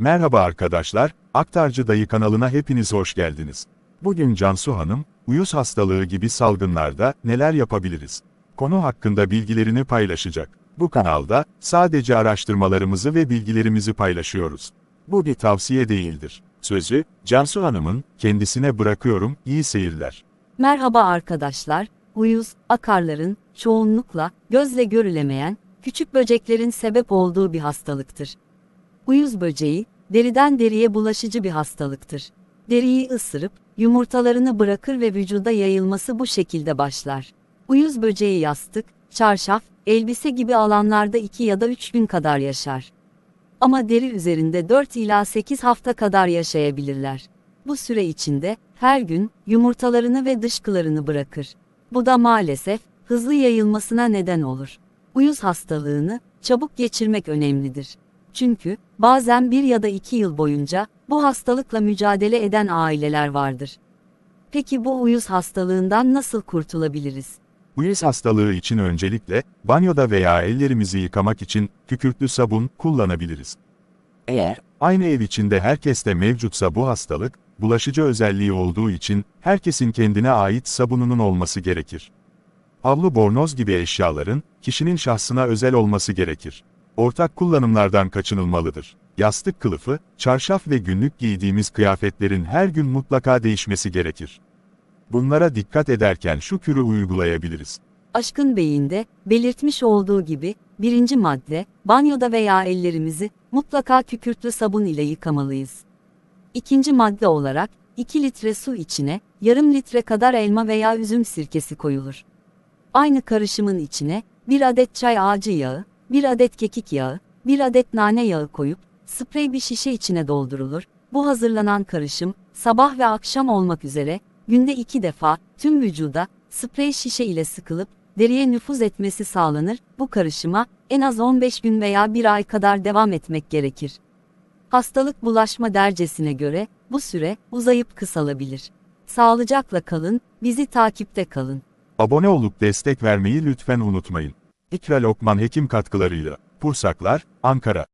Merhaba arkadaşlar, Aktarcı Dayı kanalına hepiniz hoş geldiniz. Bugün Cansu Hanım, uyuz hastalığı gibi salgınlarda neler yapabiliriz? Konu hakkında bilgilerini paylaşacak. Bu kanalda sadece araştırmalarımızı ve bilgilerimizi paylaşıyoruz. Bu bir tavsiye değildir. Sözü, Cansu Hanım'ın, kendisine bırakıyorum, iyi seyirler. Merhaba arkadaşlar, uyuz, akarların, çoğunlukla, gözle görülemeyen, küçük böceklerin sebep olduğu bir hastalıktır. Uyuz böceği, deriden deriye bulaşıcı bir hastalıktır. Deriyi ısırıp, yumurtalarını bırakır ve vücuda yayılması bu şekilde başlar. Uyuz böceği yastık, çarşaf, elbise gibi alanlarda 2 ya da 3 gün kadar yaşar. Ama deri üzerinde 4 ila 8 hafta kadar yaşayabilirler. Bu süre içinde her gün yumurtalarını ve dışkılarını bırakır. Bu da maalesef hızlı yayılmasına neden olur. Uyuz hastalığını çabuk geçirmek önemlidir. Çünkü bazen bir ya da iki yıl boyunca bu hastalıkla mücadele eden aileler vardır. Peki bu uyuz hastalığından nasıl kurtulabiliriz? Uyuz hastalığı için öncelikle, banyoda veya ellerimizi yıkamak için kükürtlü sabun kullanabiliriz. Eğer aynı ev içinde herkeste mevcutsa bu hastalık, bulaşıcı özelliği olduğu için herkesin kendine ait sabununun olması gerekir. Havlu bornoz gibi eşyaların, kişinin şahsına özel olması gerekir. Ortak kullanımlardan kaçınılmalıdır. Yastık kılıfı, çarşaf ve günlük giydiğimiz kıyafetlerin her gün mutlaka değişmesi gerekir. Bunlara dikkat ederken şu kürü uygulayabiliriz. Aşkın Bey'inde belirtmiş olduğu gibi birinci madde banyoda veya ellerimizi mutlaka kükürtlü sabun ile yıkamalıyız. İkinci madde olarak 2 litre su içine yarım litre kadar elma veya üzüm sirkesi koyulur. Aynı karışımın içine bir adet çay ağacı yağı, bir adet kekik yağı, bir adet nane yağı koyup sprey bir şişe içine doldurulur. Bu hazırlanan karışım sabah ve akşam olmak üzere günde iki defa tüm vücuda sprey şişe ile sıkılıp deriye nüfuz etmesi sağlanır. Bu karışıma en az 15 gün veya bir ay kadar devam etmek gerekir. Hastalık bulaşma dercesine göre bu süre uzayıp kısalabilir. Sağlıcakla kalın, bizi takipte kalın. Abone olup destek vermeyi lütfen unutmayın. İkra Lokman Hekim katkılarıyla. Pursaklar, Ankara.